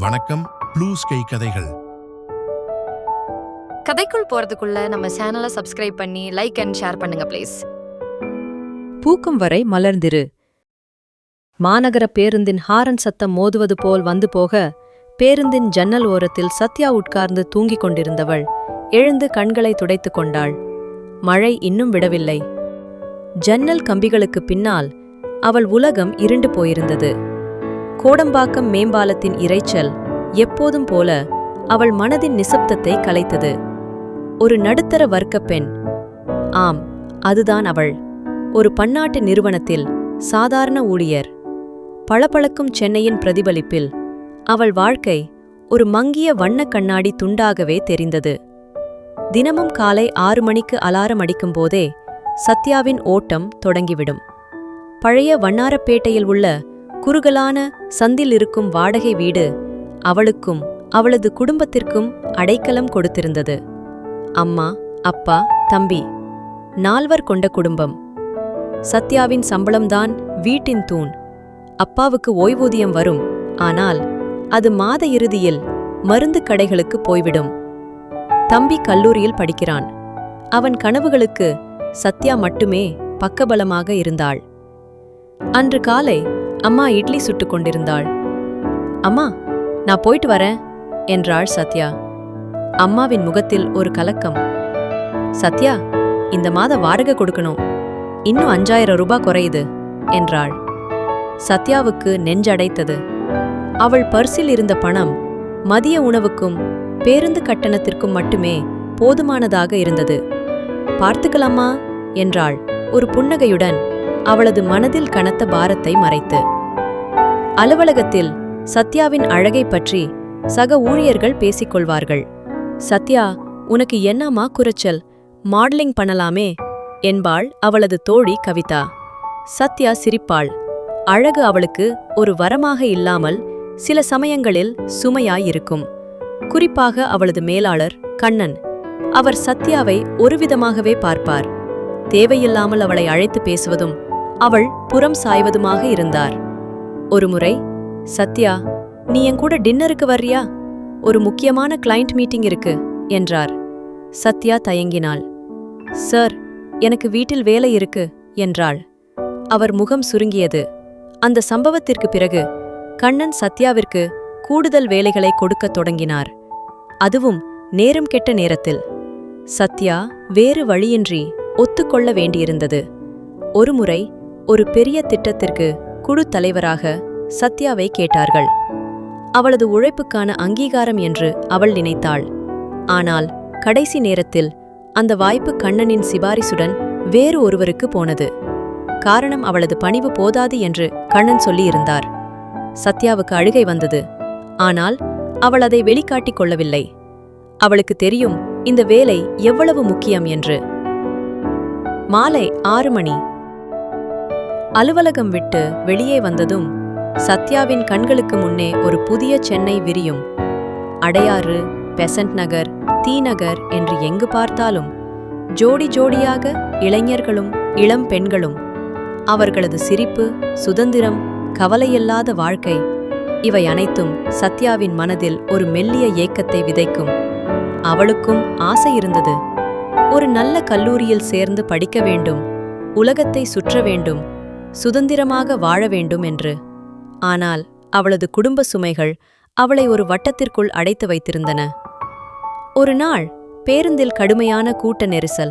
வணக்கம் blue sky கதைகள். கதைக்குள் போறதுக்குள்ள நம்ம சேனலை சப்ஸ்கிரைப் பண்ணி லைக் அண்ட் ஷேர் பண்ணுங்க ப்ளீஸ் பூக்கும் வரை மலர்ந்திரு. மாநகர பேருந்தின் ஹாரன் சத்தம் மோதுவது போல் வந்து போக பேருந்தின் ஜன்னல் ஓரத்தில் சத்யா உட்கார்ந்து தூங்கிக் கொண்டிருந்தவள் எழுந்து கண்களை துடைத்துக் கொண்டாள். மழை இன்னும் விடவில்லை. ஜன்னல் கம்பிகளுக்கு பின்னால் அவள் உலகம் இருண்டு போயிருந்தது. கோடம்பாக்கம் மேம்பாலத்தின் இரைச்சல் எப்போதும் போல அவள் மனதின் நிசப்தத்தை கலைத்தது. ஒரு நடுத்தர வர்க்கப் பெண். ஆம் அதுதான் அவள். ஒரு பன்னாட்டு நிறுவனத்தில் சாதாரண ஊழியர். பளபளக்கும் சென்னையின் பிரதிபலிப்பில் அவள் வாழ்க்கை ஒரு மங்கிய வண்ணக் கண்ணாடி துண்டாகவே தெரிந்தது. தினமும் காலை ஆறு மணிக்கு அலாரம் அடிக்கும் போதே சத்யாவின் ஓட்டம் தொடங்கிவிடும். பழைய வண்ணாரப்பேட்டையில் உள்ள குறுகலான சந்தில் இருக்கும் வாடகை வீடு அவளுக்கும் அவளது குடும்பத்திற்கும் அடைக்கலம் கொடுத்திருந்தது. அம்மா அப்பா தம்பி நால்வர் கொண்ட குடும்பம். சத்யாவின் சம்பளம்தான் வீட்டின் தூண். அப்பாவுக்கு ஓய்வூதியம் வரும். ஆனால் அது மாத இறுதியில் மருந்து கடைகளுக்கு போய்விடும். தம்பி கல்லூரியில் படிக்கிறான். அவன் கனவுகளுக்கு சத்யா மட்டுமே பக்கபலமாக இருந்தாள். அன்று காலை அம்மா இட்லி சுட்டுக் கொண்டிருந்தாள். அம்மா நான் போயிட்டு வரேன் என்றாள் சத்யா. அம்மாவின் முகத்தில் ஒரு கலக்கம். சத்யா இந்த மாத வாடகை கொடுக்கணும். இன்னும் அஞ்சாயிரம் ரூபாய் குறையுது என்றாள். சத்யாவுக்கு நெஞ்சடைத்தது. அவள் பர்சில் இருந்த பணம் மதிய உணவுக்கும் பேருந்து கட்டணத்திற்கும் மட்டுமே போதுமானதாக இருந்தது. பார்த்துக்கலாமா? என்றாள் ஒரு புன்னகையுடன். அவளது மனதில் கனத்த பாரத்தை மறைத்து. அலுவலகத்தில் சத்யாவின் அழகை பற்றி சக ஊழியர்கள் பேசிக்கொள்வார்கள் சத்யா உனக்கு என்னம்மா குறைச்சல்? மாடலிங் பண்ணலாமே? என்பாள் அவளது தோழி கவிதா. சத்யா சிரிப்பாள். அழகு அவளுக்கு ஒரு வரமாக இல்லாமல் சில சமயங்களில் சுமையாயிருக்கும். குறிப்பாக அவளது மேலாளர் கண்ணன். அவர் சத்யாவை ஒருவிதமாகவே பார்ப்பார். தேவையில்லாமல் அவளை அழைத்து பேசுவதும் அவள் புறம் சாய்வதுமாக இருந்தார். ஒருமுறை சத்யா நீ என் கூட டின்னருக்கு வர்றியா? ஒரு முக்கியமான கிளைண்ட் மீட்டிங் இருக்கு என்றார். சத்யா தயங்கினாள். சார் எனக்கு வீட்டில் வேலை இருக்கு என்றாள். அவர் முகம் சுருங்கியது. அந்த சம்பவத்திற்கு பிறகு கண்ணன் சத்யாவிற்கு கூடுதல் வேலைகளை கொடுக்கத் தொடங்கினார். அதுவும் நேரம் கெட்ட நேரத்தில். சத்யா வேறு வழியின்றி ஒத்துக்கொள்ள வேண்டியிருந்தது. ஒருமுறை ஒரு பெரிய திட்டத்திற்கு குழு தலைவராக சத்யாவை கேட்டார்கள். அவளது உழைப்புக்கான அங்கீகாரம் என்று அவள் நினைத்தாள். ஆனால் கடைசி நேரத்தில் அந்த வாய்ப்பு கண்ணனின் சிபாரிசுடன் வேறு ஒருவருக்கு போனது. காரணம் அவளது பணிவு போதாது என்று கண்ணன் சொல்லியிருந்தார். சத்யாவுக்கு அழுகை வந்தது. ஆனால் அவள் அதை வெளிக்காட்டிக் கொள்ளவில்லை. அவளுக்கு தெரியும் இந்த வேலை எவ்வளவு முக்கியம் என்று. மாலை ஆறு மணி. அலுவலகம் விட்டு வெளியே வந்ததும் சத்யாவின் கண்களுக்கு முன்னே ஒரு புதிய சென்னை விரியும். அடையாறு பெசன்ட் நகர் தீநகர் என்று எங்கு பார்த்தாலும் ஜோடி ஜோடியாக இளைஞர்களும் இளம் பெண்களும் அவர்களது சிரிப்பு சுதந்திரம் கவலையில்லாத வாழ்க்கை இவை அனைத்தும் சத்யாவின் மனதில் ஒரு மெல்லிய ஏக்கத்தை விதைக்கும். அவளுக்கும் ஆசை இருந்தது. ஒரு நல்ல கல்லூரியில் சேர்ந்து படிக்க வேண்டும். உலகத்தை சுற்ற வேண்டும். சுதந்திரமாக வாழ வேண்டும் என்று. ஆனால் அவளது குடும்ப சுமைகள் அவளை ஒரு வட்டத்திற்குள் அடைத்து வைத்திருந்தன. ஒரு நாள் பேருந்தில் கடுமையான கூட்ட நெரிசல்.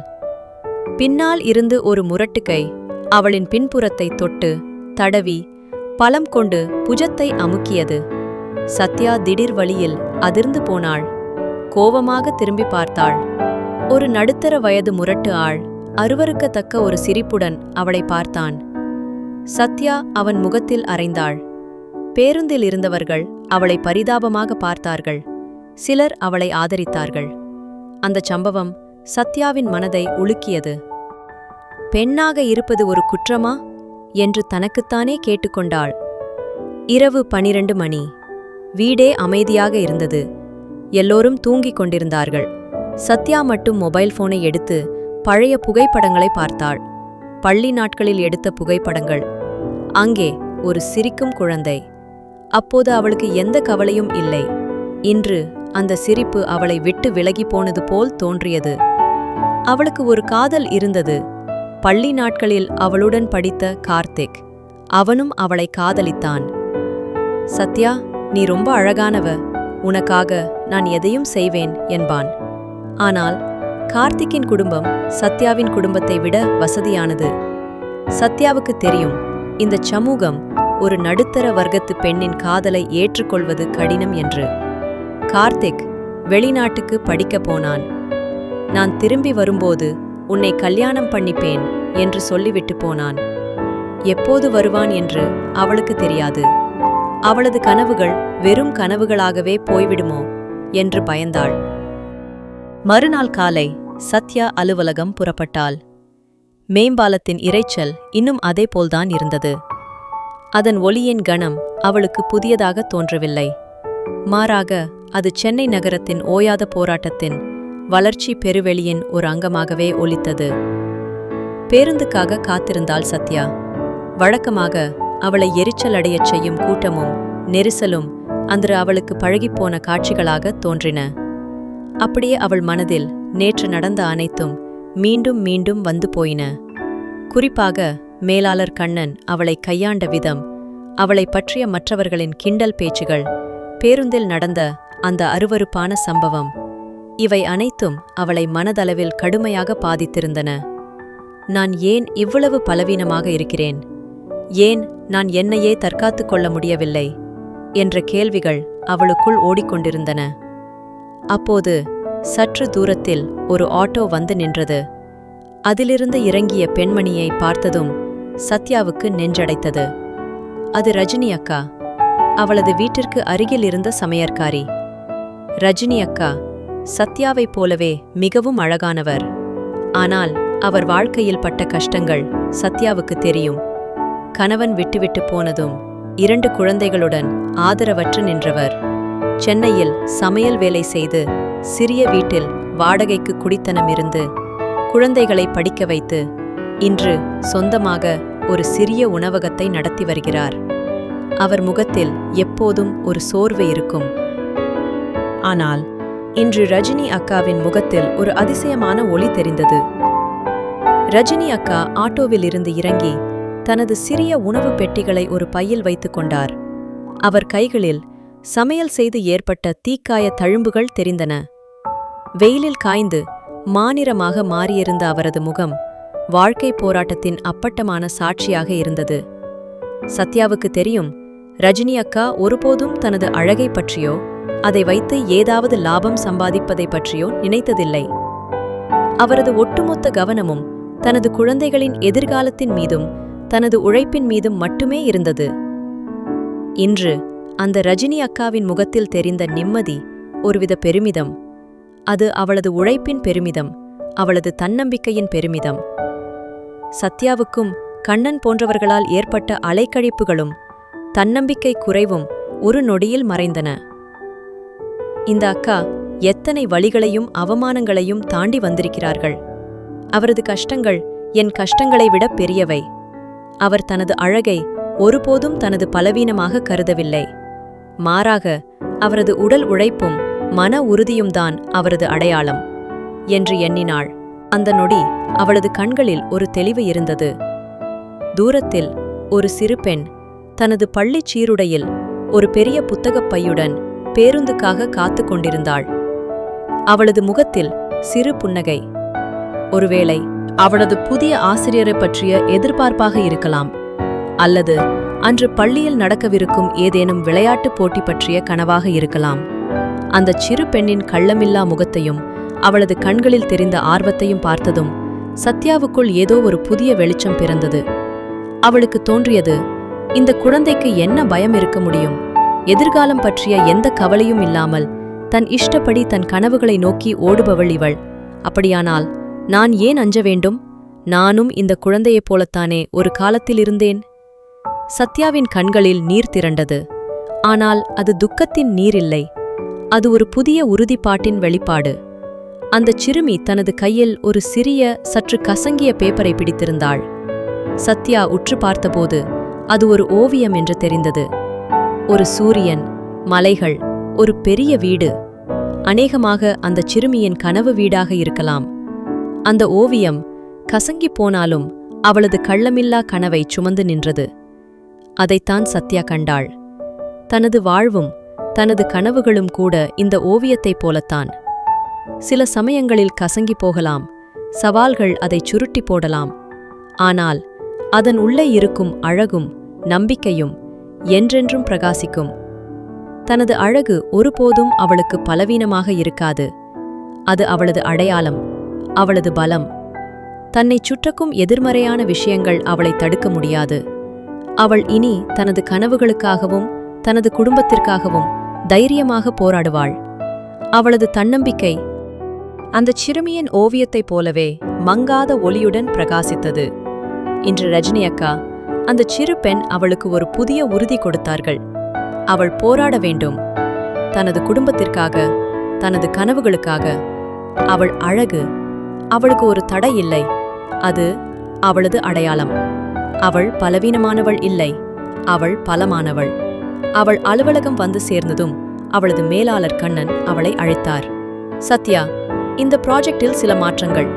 பின்னால் இருந்து ஒரு முரட்டுக்கை அவளின் பின்புறத்தை தொட்டு தடவி பலம் கொண்டு புஜத்தை அமுக்கியது. சத்யா திடீர் வழியில் அதிர்ந்து போனாள். கோபமாக திரும்பி பார்த்தாள். ஒரு நடுத்தர வயது முரட்டு ஆள் அருவருக்கத்தக்க ஒரு சிரிப்புடன் அவளை பார்த்தான். சத்யா அவன் முகத்தில் அறைந்தாள் பேருந்தில் இருந்தவர்கள் அவளை பரிதாபமாக பார்த்தார்கள். சிலர் அவளை ஆதரித்தார்கள். அந்தச் சம்பவம் சத்யாவின் மனதை உலுக்கியது. பெண்ணாக இருப்பது ஒரு குற்றமா? என்று தனக்குத்தானே கேட்டுக்கொண்டாள். இரவு பனிரெண்டு மணி. வீடே அமைதியாக இருந்தது. எல்லோரும் தூங்கிக் கொண்டிருந்தார்கள். சத்யா மட்டும் மொபைல் போனை எடுத்து பழைய புகைப்படங்களை பார்த்தாள். பள்ளி நாட்களில் எடுத்த புகைப்படங்கள் அங்கே ஒரு சிரிக்கும் குழந்தை. அப்போது அவளுக்கு எந்த கவலையும் இல்லை. இன்று அந்த சிரிப்பு அவளை விட்டு விலகி போனது போல் தோன்றியது. அவளுக்கு ஒரு காதல் இருந்தது. பள்ளி நாட்களில் அவளுடன் படித்த கார்த்திக் அவனும் அவளை காதலித்தான். சத்யா நீ ரொம்ப அழகானவ. உனக்காக நான் எதையும் செய்வேன் என்பான். ஆனால் கார்த்திக்கின் குடும்பம் சத்யாவின் குடும்பத்தை விட வசதியானது. சத்யாவுக்கு தெரியும் இந்த சமூகம் ஒரு நடுத்தர வர்க்கத்து பெண்ணின் காதலை ஏற்றுக்கொள்வது கடினம் என்று. கார்த்திக் வெளிநாட்டுக்கு படிக்கப் போனான். நான் திரும்பி வரும்போது உன்னை கல்யாணம் பண்ணிப்பேன் என்று சொல்லிவிட்டு போனான். எப்போது வருவான் என்று அவளுக்கு தெரியாது. அவளது கனவுகள் வெறும் கனவுகளாகவே போய்விடுமோ என்று பயந்தாள். மறுநாள் காலை சத்யா அலுவலகம் புறப்பட்டாள். மேம்பாலத்தின் இரைச்சல் இன்னும் அதேபோல்தான் இருந்தது. அதன் ஒளியின் கணம் அவளுக்கு புதியதாக தோன்றவில்லை. மாறாக அது சென்னை நகரத்தின் ஓயாத போராட்டத்தின் வளர்ச்சி பெருவெளியின் ஒரு அங்கமாகவே ஒலித்தது. பேருந்துக்காக காத்திருந்தாள் சத்யா. வழக்கமாக அவளை எரிச்சல் அடையச் செய்யும் கூட்டமும் நெரிசலும் அன்று அவளுக்கு பழகிப்போன காட்சிகளாக தோன்றின. அப்படியே அவள் மனதில் நேற்று நடந்த அனைத்தும் மீண்டும் மீண்டும் வந்து போயின. குறிப்பாக மேலாளர் கண்ணன் அவளை கையாண்ட விதம் அவளை பற்றிய மற்றவர்களின் கிண்டல் பேச்சுகள் பேருந்தில் நடந்த அந்த அருவருப்பான சம்பவம் இவை அனைத்தும் அவளை மனதளவில் கடுமையாக பாதித்திருந்தன. நான் ஏன் இவ்வளவு பலவீனமாக இருக்கிறேன்? ஏன் நான் என்னையே தற்காத்துக் கொள்ள முடியவில்லை? என்ற கேள்விகள் அவளுக்குள் ஓடிக்கொண்டிருந்தன. அப்போது சற்று தூரத்தில் ஒரு ஆட்டோ வந்து நின்றது. அதிலிருந்து இறங்கிய பெண்மணியை பார்த்ததும் சத்யாவுக்கு நெஞ்சடைத்தது. அது ரஜினி அக்கா. அவளது வீட்டிற்கு அருகில் இருந்த சமையற்காரி. ரஜினி அக்கா சத்யாவைப் போலவே மிகவும் அழகானவர். ஆனால் அவர் வாழ்க்கையில் பட்ட கஷ்டங்கள் சத்யாவுக்கு தெரியும். கணவன் விட்டுவிட்டு போனதும் இரண்டு குழந்தைகளுடன் ஆதரவற்று நின்றவர். சென்னையில் சமையல் வேலை செய்து சிறிய வீட்டில் வாடகைக்கு குடித்தனம் இருந்து குழந்தைகளை படிக்க வைத்து இன்று சொந்தமாக ஒரு சிறிய உணவகத்தை நடத்தி வருகிறார். அவர் முகத்தில் எப்போதும் ஒரு சோர்வு இருக்கும். ஆனால் இன்று ரஜினி அக்காவின் முகத்தில் ஒரு அதிசயமான ஒளி தெரிந்தது. ரஜினி அக்கா ஆட்டோவில் இருந்து இறங்கி தனது சிறிய உணவு பெட்டிகளை ஒரு பையில் வைத்துக் கொண்டார். அவர் கைகளில் சமையல் செய்து ஏற்பட்ட தீக்காய தழும்புகள் தெரிந்தன. வெயிலில் காய்ந்து மாநிறமாக மாறியிருந்த அவரது முகம் வாழ்க்கை போராட்டத்தின் அப்பட்டமான சாட்சியாக இருந்தது. சத்யாவுக்கு தெரியும் ரஜினி அக்கா ஒருபோதும் தனது அழகை பற்றியோ அதை வைத்து ஏதாவது லாபம் சம்பாதிப்பதை பற்றியோ நினைத்ததில்லை. அவரது ஒட்டுமொத்த கவனமும் தனது குழந்தைகளின் எதிர்காலத்தின் மீதும் தனது உழைப்பின் மீதும் மட்டுமே இருந்தது. இன்று அந்த ரஜினி அக்காவின் முகத்தில் தெரிந்த நிம்மதி ஒருவித பெருமிதம். அது அவளது உழைப்பின் பெருமிதம் அவளது தன்னம்பிக்கையின் பெருமிதம். சத்யாவுக்கும் கண்ணன் போன்றவர்களால் ஏற்பட்ட அலைக்கழிப்புகளும் தன்னம்பிக்கை குறைவும் ஒரு நொடியில் மறைந்தன. இந்த அக்கா எத்தனை வழிகளையும் அவமானங்களையும் தாண்டி வந்திருக்கிறார்கள். அவரது கஷ்டங்கள் என் கஷ்டங்களை விட பெரியவை. அவர் தனது அழகை ஒருபோதும் தனது பலவீனமாக கருதவில்லை. மாறாக அவரது உடல் உழைப்பும் மன உறுதியும்தான் அவரது அடையாளம் என்று எண்ணினாள். அந்த நொடி அவளது கண்களில் ஒரு தெளிவு இருந்தது. தூரத்தில் ஒரு சிறு பெண் தனது பள்ளிச் சீருடையில் ஒரு பெரிய புத்தகப் பையுடன் பேருந்துக்காக காத்து கொண்டிருந்தாள். அவளது முகத்தில் சிறு புன்னகை. ஒருவேளை அவளது புதிய ஆசிரியரை பற்றிய எதிர்பார்ப்பாக இருக்கலாம் அல்லது அன்று பள்ளியில் நடக்கவிருக்கும் ஏதேனும் விளையாட்டுப் போட்டி பற்றிய கனவாக இருக்கலாம். அந்த சிறு பெண்ணின் கள்ளமில்லா முகத்தையும் அவளது கண்களில் தெரிந்த ஆர்வத்தையும் பார்த்ததும் சத்யாவுக்குள் ஏதோ ஒரு புதிய வெளிச்சம் பிறந்தது. அவளுக்கு தோன்றியது இந்த குழந்தைக்கு என்ன பயம் இருக்க முடியும்? எதிர்காலம் பற்றிய எந்த கவலையும் இல்லாமல் தன் இஷ்டப்படி தன் கனவுகளை நோக்கி ஓடுபவள் இவள். அப்படியானால் நான் ஏன் அஞ்ச வேண்டும்? நானும் இந்த குழந்தையைப் போலத்தானே ஒரு காலத்தில் இருந்தேன்? சத்யாவின் கண்களில் நீர் திரண்டது. ஆனால் அது துக்கத்தின் நீர் இல்லை அது ஒரு புதிய உறுதிப்பாட்டின் வெளிப்பாடு. அந்தச் சிறுமி தனது கையில் ஒரு சிறிய சற்று கசங்கிய பேப்பரை பிடித்திருந்தாள். சத்யா உற்று பார்த்தபோது அது ஒரு ஓவியம் என்று தெரிந்தது. ஒரு சூரியன் மலைகள் ஒரு பெரிய வீடு. அநேகமாக அந்த சிறுமியின் கனவு வீடாக இருக்கலாம். அந்த ஓவியம் கசங்கி போனாலும் அவளது கள்ளமில்லா கனவை சுமந்து நின்றது. அதைத்தான் சத்யா கண்டாள். தனது வாழ்வும் தனது கனவுகளும் கூட இந்த ஓவியத்தைப் போலத்தான். சில சமயங்களில் கசங்கி போகலாம் சவால்கள் அதை சுருட்டி போடலாம். ஆனால் அதன் உள்ளே இருக்கும் அழகும் நம்பிக்கையும் என்றென்றும் பிரகாசிக்கும். தனது அழகு ஒருபோதும் அவளுக்கு பலவீனமாக இருக்காது. அது அவளது அடையாளம் அவளது பலம். தன்னைச் சுற்றக்கும் எதிர்மறையான விஷயங்கள் அவளை தடுக்க முடியாது. அவள் இனி தனது கனவுகளுக்காகவும் தனது குடும்பத்திற்காகவும் தைரியமாக போராடுவாள். அவளது தன்னம்பிக்கை அந்த சிறுமியின் ஓவியத்தைப் போலவே மங்காத ஒளியுடன் பிரகாசித்தது. இன்று ரஜினி அக்கா அந்த சிறு பெண் அவளுக்கு ஒரு புதிய உறுதி கொடுத்தார்கள். அவள் போராட வேண்டும். தனது குடும்பத்திற்காக தனது கனவுகளுக்காக. அவள் அழகு. அவளுக்கு ஒரு தடை இல்லை. அது அவளது அடையாளம். அவள் பலவீனமானவள் இல்லை. அவள் பலமானவள். அவள் அலுவலகம் வந்து சேர்ந்ததும் அவளது மேலாளர் கண்ணன் அவளை அழைத்தார். சத்யா இந்த ப்ராஜெக்டில் சில மாற்றங்கள்.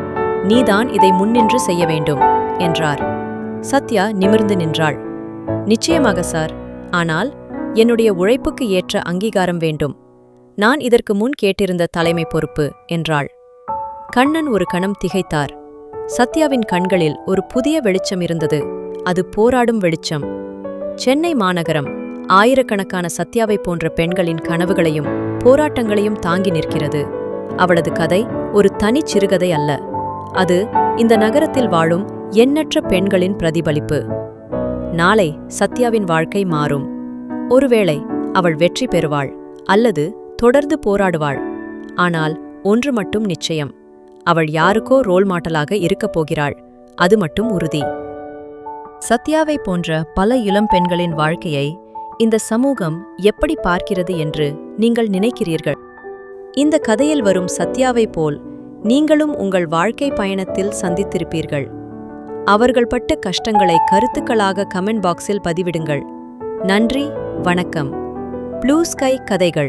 நீதான் இதை முன்னின்று செய்ய வேண்டும் என்றார். சத்யா நிமிர்ந்து நின்றாள். நிச்சயமாக சார். ஆனால் என்னுடைய உழைப்புக்கு ஏற்ற அங்கீகாரம் வேண்டும். நான் இதற்கு முன் கேட்டிருந்த தலைமை பொறுப்பு என்றாள். கண்ணன் ஒரு கணம் திகைத்தார். சத்யாவின் கண்களில் ஒரு புதிய வெளிச்சம் இருந்தது. அது போராடும் வெளிச்சம். சென்னை மாநகரம் ஆயிரக்கணக்கான சத்யாவை போன்ற பெண்களின் கனவுகளையும் போராட்டங்களையும் தாங்கி நிற்கிறது. அவளது கதை ஒரு தனிச் சிறுகதை அல்ல. அது இந்த நகரத்தில் வாழும் எண்ணற்ற பெண்களின் பிரதிபலிப்பு. நாளை சத்யாவின் வாழ்க்கை மாறும். ஒருவேளை அவள் வெற்றி பெறுவாள் அல்லது தொடர்ந்து போராடுவாள். ஆனால் ஒன்று மட்டும் நிச்சயம். அவள் யாருக்கோ ரோல் மாடலாக இருக்கப் போகிறாள். அது மட்டும் உறுதி. சத்யாவை போன்ற பல இளம் பெண்களின் வாழ்க்கையை இந்த சமூகம் எப்படி பார்க்கிறது என்று நீங்கள் நினைக்கிறீர்கள்? இந்த கதையில் வரும் சத்யாவை போல் நீங்களும் உங்கள் வாழ்க்கை பயணத்தில் சந்தித்திருப்பீர்கள். அவர்கள் பட்ட கஷ்டங்களை கருத்துக்களாக கமெண்ட் பாக்ஸில் பதிவிடுங்கள். நன்றி வணக்கம். ப்ளூ ஸ்கை கதைகள்.